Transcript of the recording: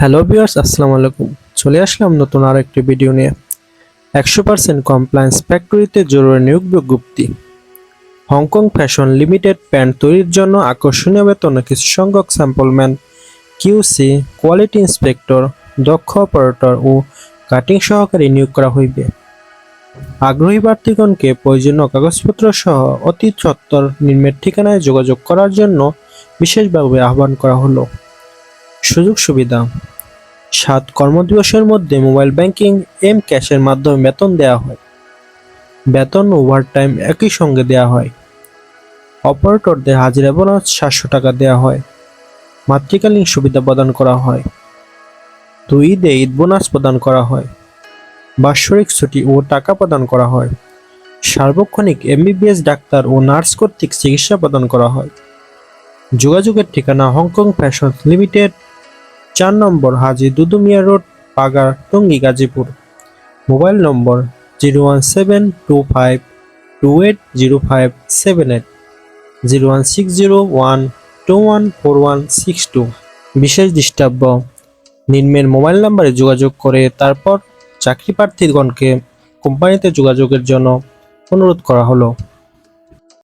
Hello viewers, আসসালামু আলাইকুম। চলে আসলাম নতুন আর একটি ভিডিও নিয়ে। একশো পার্সেন্ট কমপ্লায়েন্স ফ্যাক্টরিতে জরুরি নিয়োগ বিজ্ঞপ্তি। হংকং ফ্যাশন লিমিটেড প্যান্ট তৈরির জন্য আকর্ষণীয় বেতনে কিছু সংখ্যক স্যাম্পলম্যান কিউসি কোয়ালিটি ইন্সপেক্টর দক্ষ অপারেটর ও কাটিং সহকারী নিয়োগ করা হইবে। আগ্রহী প্রার্থীগণকে প্রয়োজনীয় কাগজপত্র সহ অতি সত্তর নিম্নের ঠিকানায় যোগাযোগ করার জন্য বিশেষভাবে আহ্বান করা হলো। সুযোগ সুবিধা। সাত কর্মদিবসের মধ্যে মোবাইল ব্যাংকিং, এম ক্যাশের মাধ্যমে বেতন দেওয়া হয়। বেতন ওভারটাইম একই সঙ্গে দেওয়া হয়। অপারেটরদের হাজিরা বোনাস সাতশো টাকা দেওয়া হয়। মাতৃকালীন সুবিধা প্রদান করা হয়। দুই ঈদে ঈদ বোনাস প্রদান করা হয়। বাৎসরিক ছুটি ও টাকা প্রদান করা হয়। সার্বক্ষণিক এমবিবিএস ডাক্তার ও নার্স কর্তৃক চিকিৎসা প্রদান করা হয়। যোগাযোগের ঠিকানা হংকং ফ্যাশন লিমিটেড চার নম্বর Haji Dudumia road, Pagar, Tongi, Gazipur. Mobile number zero one seven two five two eight zero five seven eight. Zero one six zero one two one four one six two. বিশেষ দৃষ্টাব্য। নিম্নের mobile নম্বরে যোগাযোগ করে তারপর চাকরি প্রার্থীগণকে কোম্পানিতে যোগাযোগের জন্য অনুরোধ করা হলো।